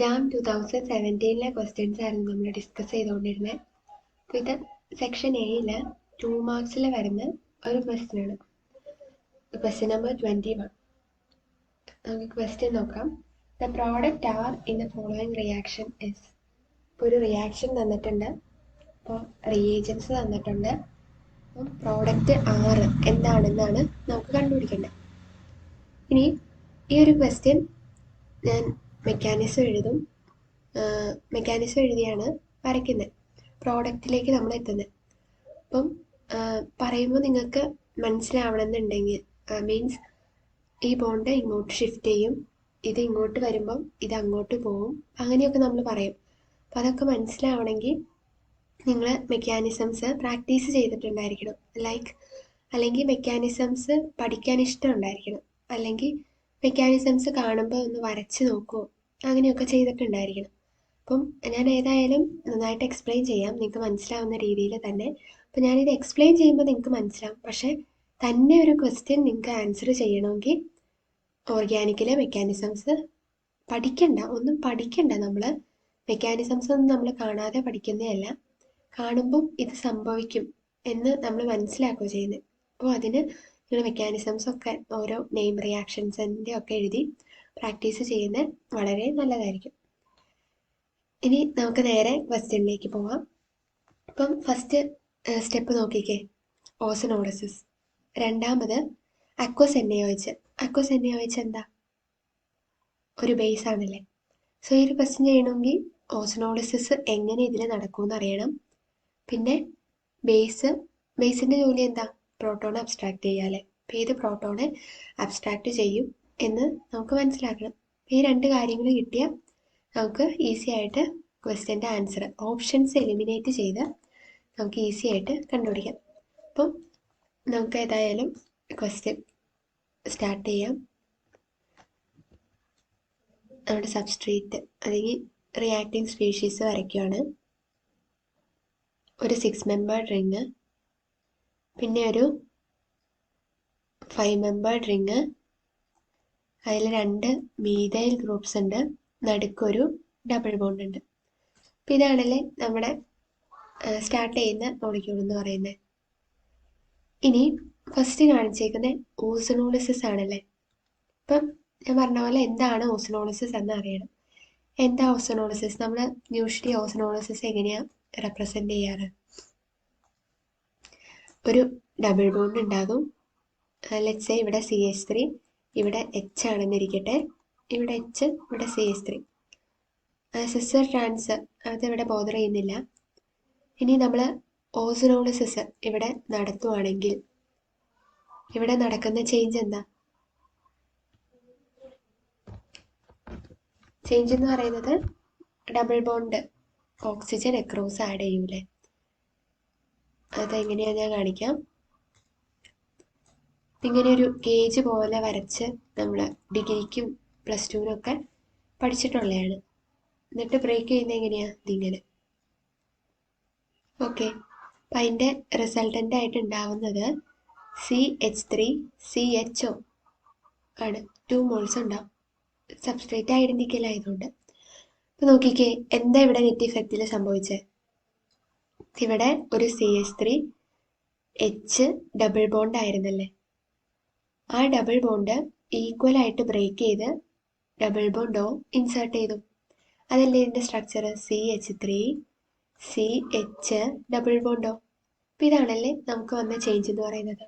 Jam two thousand സെവന്റീനിലെ questions ആയിരുന്നു നമ്മൾ ഡിസ്കസ് ചെയ്തുകൊണ്ടിരുന്നത് അപ്പോൾ ഇത് സെക്ഷൻ എയിൽ ടു മാർക്സിൽ വരുന്ന ഒരു ക്വസ്റ്റ്യനാണ് ക്വസ്റ്റ്യൻ നമ്പർ ട്വന്റി വൺ നമുക്ക് ക്വസ്റ്റ്യൻ നോക്കാം. The product are in the following reaction is ഇപ്പോൾ ഒരു റിയാക്ഷൻ തന്നിട്ടുണ്ട്. അപ്പോൾ റിയേജൻസ് തന്നിട്ടുണ്ട്. അപ്പം പ്രോഡക്റ്റ് ആറ് എന്താണെന്നാണ് നമുക്ക് കണ്ടുപിടിക്കേണ്ടത്. ഇനി ഈ ഒരു ക്വസ്റ്റ്യൻ ഞാൻ മെക്കാനിസം എഴുതും. മെക്കാനിസം എഴുതിയാണ് വരയ്ക്കുന്നത് പ്രോഡക്റ്റിലേക്ക് നമ്മൾ എത്തുന്നത് അപ്പം പറയുമ്പോൾ നിങ്ങൾക്ക് മനസ്സിലാവണമെന്നുണ്ടെങ്കിൽ മീൻസ് ഈ ബോണ്ട് ഇങ്ങോട്ട് ഷിഫ്റ്റ് ചെയ്യും. ഇത് ഇങ്ങോട്ട് വരുമ്പം ഇത് അങ്ങോട്ട് പോവും. അങ്ങനെയൊക്കെ നമ്മൾ പറയും. അപ്പം അതൊക്കെ മനസ്സിലാവണമെങ്കിൽ നിങ്ങൾ മെക്കാനിസംസ് പ്രാക്ടീസ് ചെയ്തിട്ടുണ്ടായിരിക്കണം. ലൈക്ക് അല്ലെങ്കിൽ മെക്കാനിസംസ് പഠിക്കാൻ ഇഷ്ടം ഉണ്ടായിരിക്കണം അല്ലെങ്കിൽ മെക്കാനിസംസ് കാണുമ്പോൾ ഒന്ന് വരച്ച് നോക്കുമോ അങ്ങനെയൊക്കെ ചെയ്തിട്ടുണ്ടായിരിക്കണം. അപ്പം ഞാൻ ഏതായാലും നന്നായിട്ട് എക്സ്പ്ലെയിൻ ചെയ്യാം. നിങ്ങൾക്ക് മനസ്സിലാവുന്ന രീതിയിൽ തന്നെ. അപ്പം ഞാനിത് എക്സ്പ്ലെയിൻ ചെയ്യുമ്പോൾ നിങ്ങൾക്ക് മനസ്സിലാവും. പക്ഷേ തന്നെ ഒരു ക്വസ്റ്റ്യൻ നിങ്ങൾക്ക് ആൻസർ ചെയ്യണമെങ്കിൽ ഓർഗാനിക്കിലെ മെക്കാനിസംസ് പഠിക്കണ്ട. ഒന്നും പഠിക്കണ്ട നമ്മൾ മെക്കാനിസംസ് ഒന്നും നമ്മൾ കാണാതെ പഠിക്കുന്നതല്ല കാണുമ്പം ഇത് സംഭവിക്കും എന്ന് നമ്മൾ മനസ്സിലാക്കുക ചെയ്യുന്നത്. അപ്പോൾ അതിന് നിങ്ങൾ മെക്കാനിസംസ് ഒക്കെ ഓരോ നെയിം റിയാക്ഷൻസിന്റെ ഒക്കെ എഴുതി പ്രാക്ടീസ് ചെയ്യുന്നത് വളരെ നല്ലതായിരിക്കും. ഇനി നമുക്ക് നേരെ ക്വസ്റ്റ്യനിലേക്ക് പോവാം. അപ്പം ഫസ്റ്റ് സ്റ്റെപ്പ് നോക്കിക്കേ. ഓസനോഡസിസ് രണ്ടാമത് അക്വസ് എണ്ണയോയിച്ച് അക്വസ് എന്താ? ഒരു ബേസ് ആണല്ലേ. സോ ഈ ഒരു ക്വസ്റ്റ്യൻ ചെയ്യണമെങ്കിൽ ഓസനോളിസിസ് എങ്ങനെ ഇതിൽ നടക്കുമെന്ന് അറിയണം. പിന്നെ ബേസ് ബേസിന്റെ ജോലി എന്താ? പ്രോട്ടോൺ അബ്സ്ട്രാക്ട് ചെയ്യാല്ലേ. അപ്പം ഏത് പ്രോട്ടോണെ അബ്സ്ട്രാക്ട് ചെയ്യും. എന്ന് നമുക്ക് മനസ്സിലാക്കണം. ഈ രണ്ട് കാര്യങ്ങൾ കിട്ടിയാൽ നമുക്ക് ഈസി ആയിട്ട് ക്വസ്റ്റ്യന്റെ ആൻസർ ഓപ്ഷൻസ് എലിമിനേറ്റ് ചെയ്ത് നമുക്ക് ഈസി ആയിട്ട് കണ്ടുപിടിക്കാം. അപ്പം നമുക്ക് ഏതായാലും ക്വസ്റ്റ്യൻ സ്റ്റാർട്ട് ചെയ്യാം. നമ്മുടെ സബ്സ്ട്രേറ്റ് അല്ലെങ്കിൽ റിയാക്ടിങ് സ്പീഷീസ് വരയ്ക്കുകയാണ് ഒരു സിക്സ് മെമ്പർ റിങ് പിന്നെ ഒരു ഫൈവ് മെമ്പർ റിങ് അതിൽ രണ്ട് മീതൈൽ ഗ്രൂപ്പ്സ് ഉണ്ട്. നടുക്കൊരു ഡബിൾ ബോണ്ട് ഉണ്ട്. അപ്പം ഇതാണല്ലേ നമ്മുടെ സ്റ്റാർട്ട് ചെയ്യുന്ന മോളിക്യൂൾ എന്ന് പറയുന്നത് ഇനി ഫസ്റ്റ് കാണിച്ചേക്കുന്ന ഓസനോളിസിസ് ആണല്ലേ. ഇപ്പം ഞാൻ പറഞ്ഞ പോലെ എന്താണ് ഓസനോളിസിസ് എന്ന് അറിയണം. എന്താ ഓസനോളിസിസ് നമ്മൾ യൂഷ്വലി ഓസനോളിസിസ് എങ്ങനെയാണ് റെപ്രസെന്റ് ചെയ്യാറ്? ഒരു ഡബിൾ ബോണ്ട് ഉണ്ടാകും. ലെറ്റ്സ് ഇവിടെ സി എസ് ത്രീ ഇവിടെ എച്ച് ആണെന്നിരിക്കട്ടെ. ഇവിടെ എച്ച് ഇവിടെ C S three cis or trans അതിവിടെ ബോധർ ചെയ്യുന്നില്ല. ഇനി നമ്മൾ ഓസിനോളിസിസ് ഇവിടെ നടത്തുവാണെങ്കിൽ ഇവിടെ നടക്കുന്ന ചേഞ്ച് എന്താ? ചേഞ്ച് എന്ന് പറയുന്നത് double bond oxygen across add ചെയ്യൂലേ? അതെങ്ങനെയാ ഞാൻ കാണിക്കാം. ഇങ്ങനെ ഒരു ഗേജ് പോലെ വരച്ച് നമ്മൾ ഡിഗ്രിക്കും പ്ലസ് ടുവിനൊക്കെ പഠിച്ചിട്ടുള്ളതാണ് എന്നിട്ട് ബ്രേക്ക് ചെയ്യുന്നത് എങ്ങനെയാണ് ഇതിങ്ങനെ ഓക്കെ അപ്പം അതിന്റെ റിസൾട്ടന്റ് ആയിട്ട് ഉണ്ടാവുന്നത് C H three C H O ആണ്. ടു മോൾസ് ഉണ്ടാവും. സബ്സ്ട്രേറ്റ് ഐഡന്റിക്കൽ ആയതുകൊണ്ട്. അപ്പം നോക്കിക്കേ എന്താ ഇവിടെ നെറ്റ് ഇഫക്റ്റിൽ സംഭവിച്ചത് ഇവിടെ ഒരു C H three H double bond ആയിരുന്നല്ലേ? ആ ഡബിൾ ബോണ്ട് ഈക്വൽ ആയിട്ട് ബ്രേക്ക് ചെയ്ത് ഡബിൾ ബോണ്ട് ഓ ഇൻസേർട്ട് ചെയ്തു. അതല്ലേ ഇതിന്റെ structure C H three C H double ബോണ്ടോ അപ്പോൾ ഇതാണല്ലേ നമുക്ക് വന്ന ചേഞ്ച് എന്ന് പറയുന്നത്.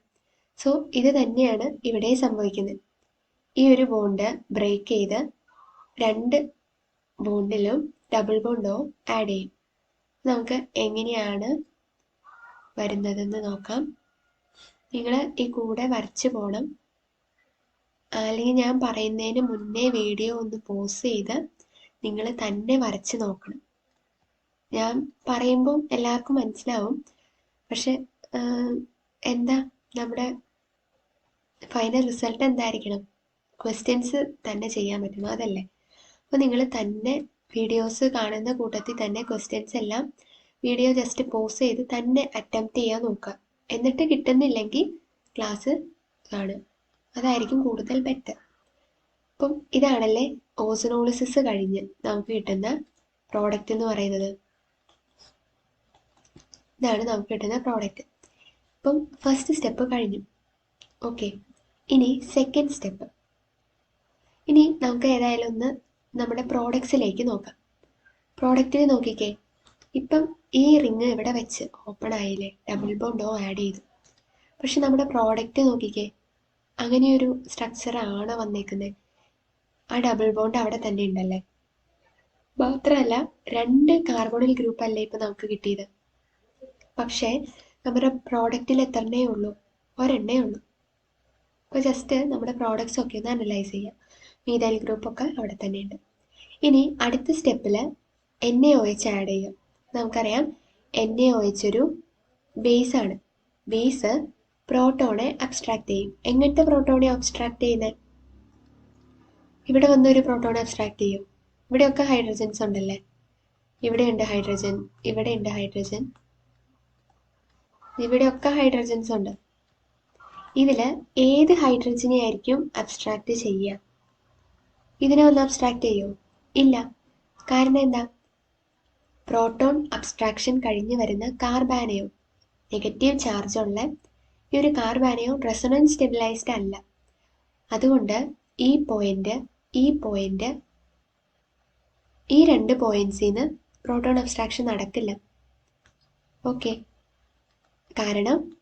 സോ ഇത് തന്നെയാണ് ഇവിടെ സംഭവിക്കുന്നത്. ഈ ഒരു ബോണ്ട് ബ്രേക്ക് ചെയ്ത് രണ്ട് ബോണ്ടിലും ഡബിൾ ബോണ്ടോ ആഡ് ചെയ്യും. നമുക്ക് എങ്ങനെയാണ് വരുന്നതെന്ന് നോക്കാം. നിങ്ങൾ ഈ കൂടെ വരച്ച് പോകണം അല്ലെങ്കിൽ ഞാൻ പറയുന്നതിന് മുന്നേ വീഡിയോ ഒന്ന് പോസ് ചെയ്ത് നിങ്ങൾ തന്നെ വരച്ച് നോക്കണം. ഞാൻ പറയുമ്പം എല്ലാവർക്കും മനസ്സിലാവും. പക്ഷെ എന്താ നമ്മുടെ ഫൈനൽ റിസൾട്ട് എന്തായിരിക്കണം? ക്വസ്റ്റ്യൻസ് തന്നെ ചെയ്യാൻ പറ്റുന്നു അതല്ലേ? അപ്പോൾ നിങ്ങൾ തന്നെ വീഡിയോസ് കാണുന്ന കൂട്ടത്തിൽ തന്നെ ക്വസ്റ്റ്യൻസ് എല്ലാം വീഡിയോ ജസ്റ്റ് പോസ് ചെയ്ത് തന്നെ അറ്റംപ്റ്റ് ചെയ്യാൻ നോക്കുക. എന്നിട്ട് കിട്ടുന്നില്ലെങ്കിൽ ക്ലാസ് കാണുക. അതായിരിക്കും കൂടുതൽ ബെറ്റർ അപ്പം ഇതാണല്ലേ ഓസനോളിസിസ് കഴിഞ്ഞ് നമുക്ക് കിട്ടുന്ന പ്രോഡക്റ്റ് എന്ന് പറയുന്നത്. ഇതാണ് നമുക്ക് കിട്ടുന്ന പ്രോഡക്റ്റ് അപ്പം ഫസ്റ്റ് സ്റ്റെപ്പ് കഴിഞ്ഞു. ഓക്കെ ഇനി സെക്കൻഡ് സ്റ്റെപ്പ് ഇനി നമുക്ക് ഏതായാലും ഒന്ന് നമ്മുടെ പ്രോഡക്ട്സിലേക്ക് നോക്കാം. പ്രോഡക്റ്റിന് നോക്കിക്കേ. ഇപ്പം ഈ റിങ് ഇവിടെ വെച്ച് ഓപ്പൺ ആയില്ലേ? ഡബിൾ ബോണ്ടോ ആഡ് ചെയ്തു. പക്ഷെ നമ്മുടെ പ്രോഡക്റ്റ് നോക്കിക്കേ. അങ്ങനെയൊരു സ്ട്രക്ചർ ആണ് വന്നേക്കുന്നത് ആ ഡബിൾ ബോണ്ട് അവിടെ തന്നെ ഉണ്ടല്ലേ? മാത്രമല്ല രണ്ട് കാർബോണിൽ ഗ്രൂപ്പ് അല്ലേ ഇപ്പം നമുക്ക് കിട്ടിയത്? പക്ഷേ നമ്മുടെ പ്രോഡക്റ്റിൽ എത്രണ്ണേ ഉള്ളൂ? ഒരെണ്ണേ ഉള്ളൂ. അപ്പോൾ ജസ്റ്റ് നമ്മുടെ പ്രോഡക്റ്റ്സ് ഒക്കെ ഒന്ന് അനലൈസ് ചെയ്യാം. മീതൈൽ ഗ്രൂപ്പൊക്കെ അവിടെ തന്നെ ഉണ്ട്. ഇനി അടുത്ത സ്റ്റെപ്പിൽ N A O H add ചെയ്യാം. നമുക്കറിയാം എൻ എ ഒ എച്ച് ഒരു ബേസ് ആണ്. ബേസ് പ്രോട്ടോണെ അബ്സ്ട്രാക്ട് ചെയ്യും. എങ്ങനത്തെ പ്രോട്ടോണെ അബ്സ്ട്രാക്ട് ചെയ്യുന്നത് ഇവിടെ വന്ന് ഒരു പ്രോട്ടോണെ അബ്സ്ട്രാക്ട് ചെയ്യും. ഇവിടെയൊക്കെ ഹൈഡ്രജൻസ് ഉണ്ടല്ലേ? ഇവിടെയുണ്ട് ഹൈഡ്രജൻ ഇവിടെയുണ്ട് ഹൈഡ്രജൻ. ഇവിടെയൊക്കെ ഹൈഡ്രജൻസ് ഉണ്ട്. ഇതിൽ ഏത് ഹൈഡ്രജനെ ആയിരിക്കും അബ്സ്ട്രാക്ട് ചെയ്യുക? ഇതിനെ ഒന്ന് അബ്സ്ട്രാക്ട് ചെയ്യുമോ ഇല്ല. കാരണം എന്താ? പ്രോട്ടോൺ അബ്സ്ട്രാക്ഷൻ കഴിഞ്ഞ് വരുന്ന കാർബാനയോ നെഗറ്റീവ് ചാർജ് ഉള്ള ഈ ഒരു കാർബാനയോ റെസൊണൻസ് സ്റ്റെബിലൈസ്ഡ് അല്ല. അതുകൊണ്ട് ഈ പോയിന്റ് ഈ പോയിന്റ് ഈ രണ്ട് പോയിന്റ്സിൽ നിന്ന് പ്രോട്ടോൺ അബ്സ്ട്രാക്ഷൻ നടക്കില്ല. ഓക്കെ കാരണം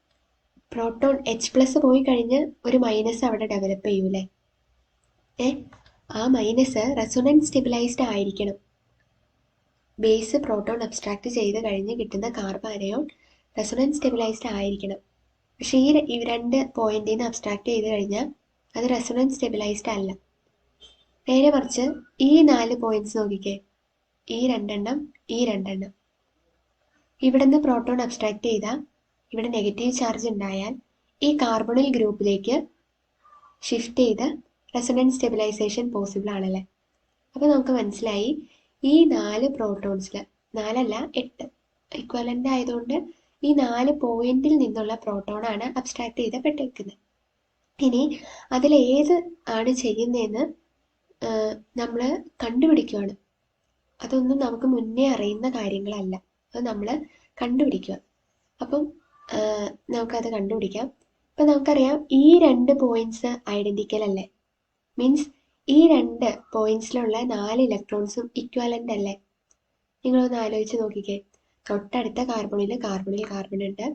പ്രോട്ടോൺ എച്ച് പ്ലസ് പോയി കഴിഞ്ഞ് ഒരു മൈനസ് അവിടെ ഡെവലപ്പ് ചെയ്യൂലേ? ഏ? ആ മൈനസ് റെസൊണൻസ് സ്റ്റെബിലൈസ്ഡ് ആയിരിക്കണം. ബേസ് പ്രോട്ടോൺ അബ്സ്ട്രാക്ട് ചെയ്ത് കഴിഞ്ഞ് കിട്ടുന്ന കാർബാനയോൺ റെസൊണൻസ് സ്റ്റെബിലൈസ്ഡ് ആയിരിക്കണം. പക്ഷേ ഈ ഈ രണ്ട് പോയിന്റിൽ നിന്ന് അബ്സ്ട്രാക്ട് ചെയ്ത് കഴിഞ്ഞാൽ അത് റെസൊണൻസ് സ്റ്റെബിലൈസ്ഡ് അല്ല. നേരെ മറിച്ച് ഈ നാല് പോയിന്റ്സ് നോക്കിക്കേ. ഈ രണ്ടെണ്ണം ഈ രണ്ടെണ്ണം. ഇവിടെ നിന്ന് പ്രോട്ടോൺ അബ്സ്ട്രാക്ട് ചെയ്താൽ ഇവിടെ നെഗറ്റീവ് ചാർജ് ഉണ്ടായാൽ ഈ കാർബണിൽ ഗ്രൂപ്പിലേക്ക് ഷിഫ്റ്റ് ചെയ്ത് റെസൊണൻസ് സ്റ്റെബിലൈസേഷൻ പോസിബിൾ ആണല്ലേ? അപ്പോൾ നമുക്ക് മനസ്സിലായി ഈ നാല് പ്രോട്ടോൺസിൽ നാലല്ല എട്ട് ഇക്വലന്റ് ആയതുകൊണ്ട് ഈ നാല് പോയിന്റിൽ നിന്നുള്ള പ്രോട്ടോണാണ് അബ്സ്ട്രാക്ട് ചെയ്തപ്പെട്ടിരിക്കുന്നത്. ഇനി അതിൽ ഏത് ആണ് ചെയ്യുന്നതെന്ന് നമ്മൾ കണ്ടുപിടിക്കുകയാണ് അതൊന്നും നമുക്ക് മുന്നേ അറിയുന്ന കാര്യങ്ങളല്ല. അത് നമ്മൾ കണ്ടുപിടിക്കുക അപ്പം നമുക്കത് കണ്ടുപിടിക്കാം. ഇപ്പം നമുക്കറിയാം ഈ രണ്ട് പോയിന്റ്സ് ഐഡന്റിക്കൽ അല്ലേ? മീൻസ് ഈ രണ്ട് പോയിന്റ്സിലുള്ള നാല് ഇലക്ട്രോൺസും ഇക്വാലന്റ് അല്ലേ? നിങ്ങളൊന്ന് ആലോചിച്ച് നോക്കിക്കേ. തൊട്ടടുത്ത കാർബണിൽ കാർബണിൽ കാർബൺ ഉണ്ട്.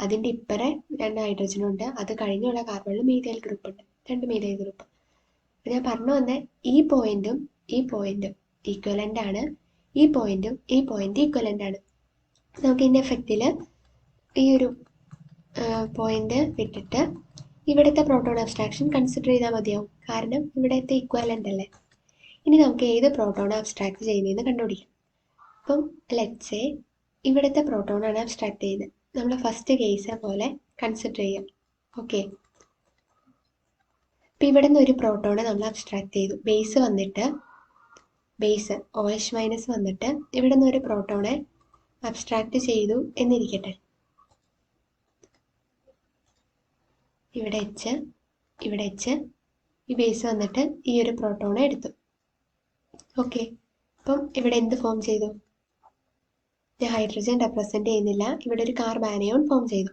അതിന്റെ ഇപ്പറെ രണ്ട് ഹൈഡ്രജനും ഉണ്ട്. അത് കഴിഞ്ഞുള്ള കാർബണിൽ മീഥൈൽ ഗ്രൂപ്പ് ഉണ്ട്. രണ്ട് മീഥൈൽ ഗ്രൂപ്പ് ഞാൻ പറഞ്ഞു വന്നേ ഈ പോയിന്റും ഈ പോയിന്റും ഈക്വലന്റ് ആണ്. ഈ പോയിന്റും ഈ പോയിന്റ് ഈക്വലന്റ് ആണ്. നമുക്ക് ഇതിന്റെ എഫക്റ്റിൽ ഈ ഒരു പോയിന്റ് വിട്ടിട്ട് ഇവിടുത്തെ പ്രോട്ടോൺ അബ്സ്ട്രാക്ഷൻ കൺസിഡർ ചെയ്താൽ മതിയാവും. കാരണം ഇവിടുത്തെ ഈക്വലന്റ് അല്ലേ? ഇനി നമുക്ക് ഏത് പ്രോട്ടോൺ അബ്സ്ട്രാക്ട് ചെയ്യുന്നതെന്ന് കണ്ടുപിടിക്കാം. അപ്പം ലെറ്റ്സേ ഇവിടുത്തെ പ്രോട്ടോണാണ് അബ്സ്ട്രാക്ട് ചെയ്യുന്നത് നമ്മൾ ഫസ്റ്റ് കേസ് പോലെ കൺസിഡർ ചെയ്യാം. ഓക്കെ ഇപ്പം ഇവിടെ നിന്ന് ഒരു പ്രോട്ടോണെ നമ്മൾ അബ്സ്ട്രാക്ട് ചെയ്തു. ബേസ് വന്നിട്ട് ബേസ് ഒ എച്ച് മൈനസ് വന്നിട്ട് ഇവിടെ നിന്ന് ഒരു പ്രോട്ടോണെ അബ്സ്ട്രാക്ട് ചെയ്തു എന്നിരിക്കട്ടെ. ഇവിടെ എച്ച് ഇവിടെ എച്ച് ഈ ബേസ് വന്നിട്ട് ഈ ഒരു പ്രോട്ടോണെ എടുത്തു. ഓക്കെ അപ്പം ഇവിടെ എന്ത് ഫോം ചെയ്തു? ഹൈഡ്രജൻ റെപ്രസെന്റ് ചെയ്യുന്നില്ല. ഇവിടെ ഒരു കാർബാനയോൺ ഫോം ചെയ്തു.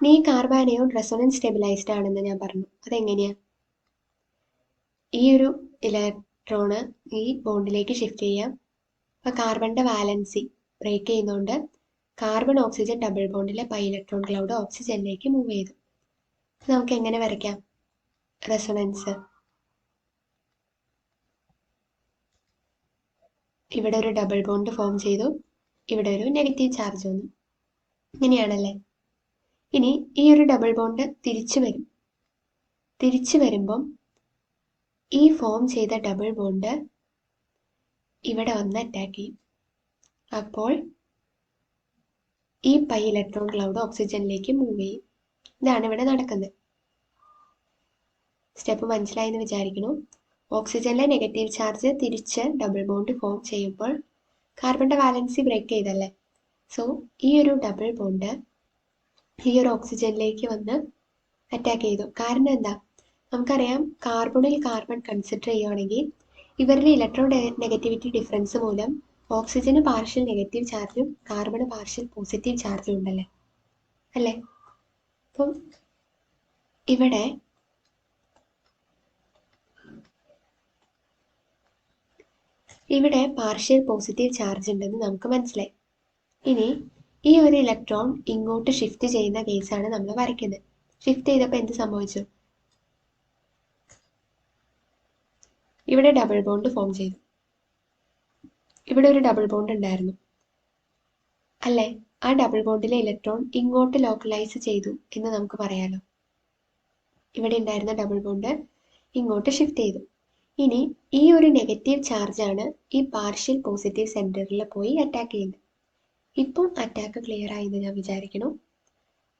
ഇനി ഈ കാർബാനയോൺ റെസൊണൻസ് സ്റ്റെബിലൈസ്ഡ് ആണെന്ന് ഞാൻ പറഞ്ഞു. അതെങ്ങനെയാ? ഈ ഒരു ഇലക്ട്രോണ് ഈ ബോണ്ടിലേക്ക് ഷിഫ്റ്റ് ചെയ്യാം. അപ്പോൾ കാർബണിന്റെ വാലൻസി ബ്രേക്ക് ചെയ്യുന്നതുകൊണ്ട് കാർബൺ ഓക്സിജൻ ഡബിൾ ബോണ്ടിലെ പൈ ഇലക്ട്രോൺ ക്ലൗഡ് ഓക്സിജനിലേക്ക് മൂവ് ചെയ്തു. നമുക്ക് എങ്ങനെ വരയ്ക്കാം? റെസൊണൻസ് ഇവിടെ ഒരു ഡബിൾ ബോണ്ട് ഫോം ചെയ്തു. ഇവിടെ ഒരു നെഗറ്റീവ് ചാർജ് വന്നു. ഇങ്ങനെയാണല്ലേ? ഇനി ഈ ഒരു ഡബിൾ ബോണ്ട് തിരിച്ചു വരും. തിരിച്ചു വരുമ്പം ഈ ഫോം ചെയ്ത ഡബിൾ ബോണ്ട് ഇവിടെ വന്ന് അറ്റാക്ക് ചെയ്യും. അപ്പോൾ ഈ പൈ ഇലക്ട്രോൺ ക്ലൗഡ് ഓക്സിജനിലേക്ക് മൂവ് ചെയ്യും. ഇതാണ് ഇവിടെ നടക്കുന്നത്. സ്റ്റെപ്പ് മനസ്സിലായി എന്ന് വിചാരിക്കുന്നു. ഓക്സിജനിലെ നെഗറ്റീവ് ചാർജ് തിരിച്ച് ഡബിൾ ബോണ്ട് ഫോം ചെയ്യുമ്പോൾ കാർബണിന്റെ വാലൻസി ബ്രേക്ക് ചെയ്തല്ലേ? സോ ഈ ഒരു ഡബിൾ ബോണ്ട് ഈ ഒരു ഓക്സിജനിലേക്ക് വന്ന് അറ്റാക്ക് ചെയ്തു. കാരണം എന്താ? നമുക്കറിയാം കാർബണിൽ കാർബൺ കൺസിഡർ ചെയ്യുകയാണെങ്കിൽ ഇവരുടെ ഇലക്ട്രോ നെഗറ്റിവിറ്റി ഡിഫറൻസ് മൂലം ഓക്സിജന് പാർഷ്യൽ നെഗറ്റീവ് ചാർജും കാർബണ് പാർഷ്യൽ പോസിറ്റീവ് ചാർജും ഉണ്ടല്ലേ? അല്ലേ? അപ്പം ഇവിടെ ഇവിടെ പാർഷ്യൽ പോസിറ്റീവ് ചാർജ് ഉണ്ടെന്ന് നമുക്ക് മനസ്സിലായി. ഇനി ഈ ഒരു ഇലക്ട്രോൺ ഇങ്ങോട്ട് ഷിഫ്റ്റ് ചെയ്യുന്ന കേസാണ് നമ്മൾ വരയ്ക്കുന്നത്. ഷിഫ്റ്റ് ചെയ്തപ്പോൾ എന്ത് സംഭവിച്ചു? ഇവിടെ ഡബിൾ ബോണ്ട് ഫോം ചെയ്തു. ഇവിടെ ഒരു ഡബിൾ ബോണ്ട് ഉണ്ടായിരുന്നു. അല്ലേ? ആ ഡബിൾ ബോണ്ടിലെ ഇലക്ട്രോൺ ഇങ്ങോട്ട് ലോക്കലൈസ് ചെയ്തു എന്ന് നമുക്ക് പറയാലോ. ഇവിടെ ഉണ്ടായിരുന്ന ഡബിൾ ബോണ്ട് ഇങ്ങോട്ട് ഷിഫ്റ്റ് ചെയ്തു. ഇനി ഈ ഒരു നെഗറ്റീവ് ചാർജാണ് ഈ പാർഷ്യൽ പോസിറ്റീവ് സെന്ററിൽ പോയി അറ്റാക്ക് ചെയ്യുന്നത്. ഇപ്പം അറ്റാക്ക് ക്ലിയർ ആയി എന്ന് ഞാൻ വിചാരിക്കുന്നു.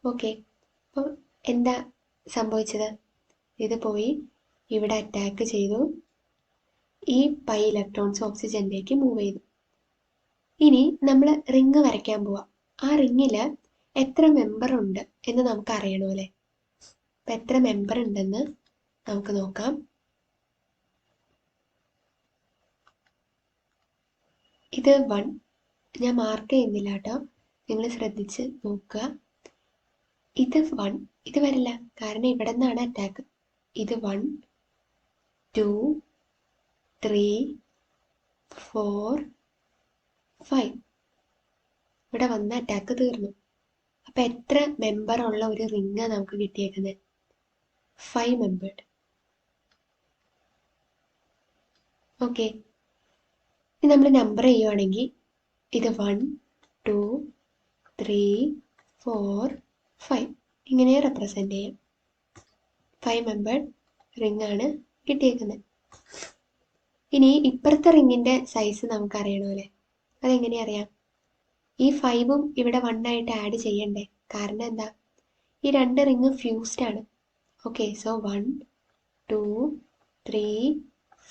ഓക്കെ അപ്പോൾ എന്താ സംഭവിച്ചത്? ഇത് പോയി. ഇവിടെ അറ്റാക്ക് ചെയ്തു. ഈ പൈ ഇലക്ട്രോൺസ് ഓക്സിജനിലേക്ക് മൂവ് ചെയ്തു. ഇനി നമ്മൾ റിങ് വരയ്ക്കാൻ പോവാം. ആ റിങ്ങിൽ എത്ര മെമ്പർ ഉണ്ട് എന്ന് നമുക്ക് അറിയണമല്ലേ അപ്പം എത്ര മെമ്പർ ഉണ്ടെന്ന് നമുക്ക് നോക്കാം. ഇത് വൺ. ഞാൻ മാർക്ക് ചെയ്യുന്നില്ല കേട്ടോ. നിങ്ങൾ ശ്രദ്ധിച്ച് നോക്കുക. ഇത് വൺ. ഇത് വരില്ല. കാരണം ഇവിടെ നിന്നാണ് അറ്റാക്ക് ഇത് one two three four five. ഇവിടെ വന്ന അറ്റാക്ക് തീർന്നു. അപ്പം എത്ര മെമ്പർ ഉള്ള ഒരു റിങ്ങാ നമുക്ക് കിട്ടിയേക്കുന്നത് ഫൈവ് മെമ്പേർഡ് ഓക്കെ ഇനി നമ്മൾ നമ്പർ ചെയ്യുവാണെങ്കിൽ ഇത് one two three four five ഇങ്ങനെ റെപ്രസെന്റ് ചെയ്യാം. ഫൈവ് മെമ്പർ റിംഗ് ആണ് കിട്ടിയേക്കുന്നത് ഇനി ഇപ്പുറത്തെ റിങ്ങിന്റെ സൈസ് നമുക്ക് അറിയണമല്ലേ അതെങ്ങനെ അറിയാം? ഈ ഫൈവും ഇവിടെ ആയിട്ട് ആഡ് ചെയ്യണ്ടേ? കാരണം എന്താ? ഈ രണ്ട് റിങ് ഫ്യൂസ്ഡ് ആണ്. Okay so one two three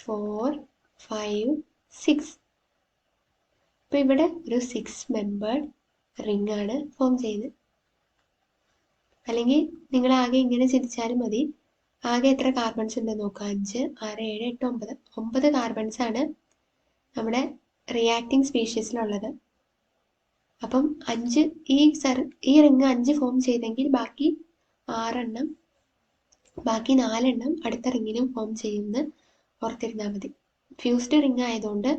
four five six അപ്പോൾ ഇവിടെ ഒരു സിക്സ് മെമ്പേർഡ് റിംഗ് ആണ് ഫോം ചെയ്യുന്നത് അല്ലെങ്കിൽ നിങ്ങൾ ആകെ ഇങ്ങനെ ചിന്തിച്ചാലും മതി. ആകെ എത്ര കാർബൺസ് ഉണ്ട് നോക്കുക അഞ്ച് ആറ് ഏഴ് എട്ട് ഒമ്പത്. ഒമ്പത് കാർബൺസ് ആണ് നമ്മുടെ റിയാക്ടിങ് സ്പീഷീസിലുള്ളത് അപ്പം അഞ്ച് ഈ സർ ഈ റിങ് അഞ്ച് ഫോം ചെയ്തെങ്കിൽ ബാക്കി ആറെണ്ണം ബാക്കി നാലെണ്ണം അടുത്ത റിങ്ങിനും ഫോം ചെയ്യുമെന്ന് ഓർത്തിരുന്നാൽ മതി. ഫ്യൂസ്ഡ് റിംഗ് ആയതുകൊണ്ട്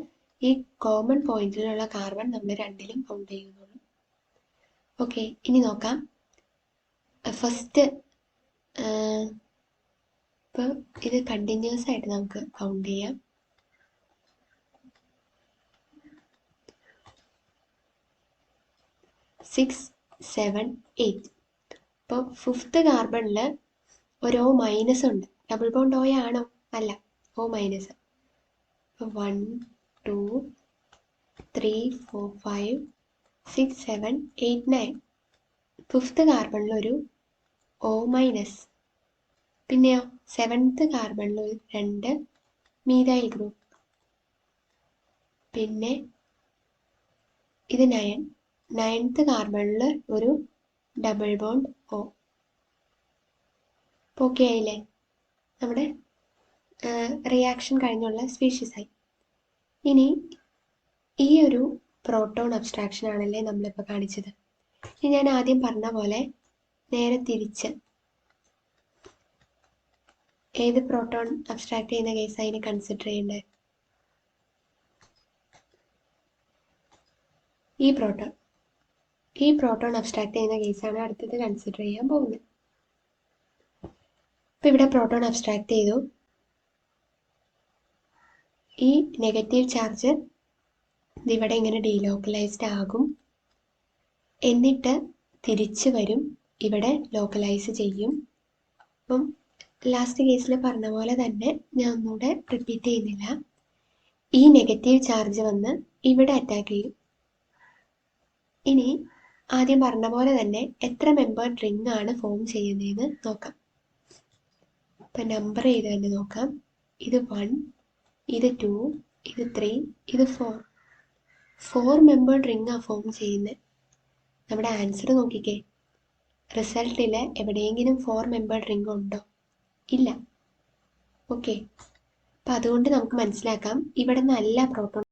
ഈ കോമൺ പോയിന്റിലുള്ള കാർബൺ നമ്മൾ രണ്ടിലും കൗണ്ട് ചെയ്യുന്നുള്ളൂ. ഓക്കെ ഇനി നോക്കാം. ഫസ്റ്റ് ഇപ്പം ഇത് കണ്ടിന്യൂസ് ആയിട്ട് നമുക്ക് കൗണ്ട് ചെയ്യാം. സിക്സ് സെവൻ എയ്റ്റ് അപ്പോൾ ഫിഫ്ത്ത് കാർബണിൽ ഒരു ഓ മൈനസ് ഉണ്ട്. ഡബിൾ ബോണ്ട് ഓ ആണോ അല്ല O minus one two three four five six seven eight nine fifth കാർബണിലൊരു O minus പിന്നെയോ സെവൻത്ത് കാർബണിൽ ഒരു രണ്ട് മീതൈൽ ഗ്രൂപ്പ് പിന്നെ ഇത് നയൻ നയൻത്ത് കാർബണിൽ ഒരു ഡബിൾ ബോണ്ട് ഓ ഓക്കെ ആയില്ലേ? നമ്മുടെ റിയാക്ഷൻ കഴിഞ്ഞുള്ള സ്പീഷീസ് ആയി ഇനി ഈ ഒരു പ്രോട്ടോൺ അബ്സ്ട്രാക്ഷൻ ആണല്ലേ നമ്മളിപ്പോൾ കാണിച്ചത്. ഇനി ഞാൻ ആദ്യം പറഞ്ഞ പോലെ നേരെ തിരിച്ച് ഏത് പ്രോട്ടോൺ അബ്സ്ട്രാക്ട് ചെയ്യുന്ന കേസ് കൺസിഡർ ചെയ്യേണ്ടത് ഈ പ്രോട്ടോൺ ഈ പ്രോട്ടോൺ അബ്സ്ട്രാക്ട് ചെയ്യുന്ന കേസാണ് അടുത്തത് കൺസിഡർ ചെയ്യാൻ പോകുന്നത്. ഇപ്പം ഇവിടെ പ്രോട്ടോൺ അബ്സ്ട്രാക്ട് ചെയ്തു. ഈ നെഗറ്റീവ് ചാർജ് ഇതിവിടെ ഇങ്ങനെ ഡീലോക്കലൈസ്ഡ് ആകും. എന്നിട്ട് തിരിച്ച് വരും ഇവിടെ ലോക്കലൈസ് ചെയ്യും. അപ്പം ലാസ്റ്റ് കേസിൽ പറഞ്ഞ പോലെ തന്നെ ഞാൻ ഒന്നുകൂടെ റിപ്പീറ്റ് ചെയ്യുന്നില്ല. ഈ നെഗറ്റീവ് ചാർജ് വന്ന് ഇവിടെ അറ്റാക്ക് ചെയ്യും. ഇനി ആദ്യം പറഞ്ഞ പോലെ തന്നെ എത്ര മെമ്പർ റിംഗ് ആണ് ഫോം ചെയ്യുന്നതെന്ന് നോക്കാം. ഇപ്പം നമ്പർ ചെയ്ത് തന്നെ നോക്കാം. ഇത് വൺ ഇത് ടു ഇത് ത്രീ ഇത് ഫോർ ഫോർ മെമ്പേർഡ് റിംഗ് ആ ഫോം ചെയ്യുന്നത് നമ്മുടെ ആൻസർ നോക്കിക്കേ. റിസൾട്ടിൽ എവിടെയെങ്കിലും ഫോർ മെമ്പേർഡ് റിംഗ് ഉണ്ടോ? ഇല്ല. ഓക്കെ അപ്പം അതുകൊണ്ട് നമുക്ക് മനസ്സിലാക്കാം. ഇവിടെ നല്ല പ്രോട്ടോൺ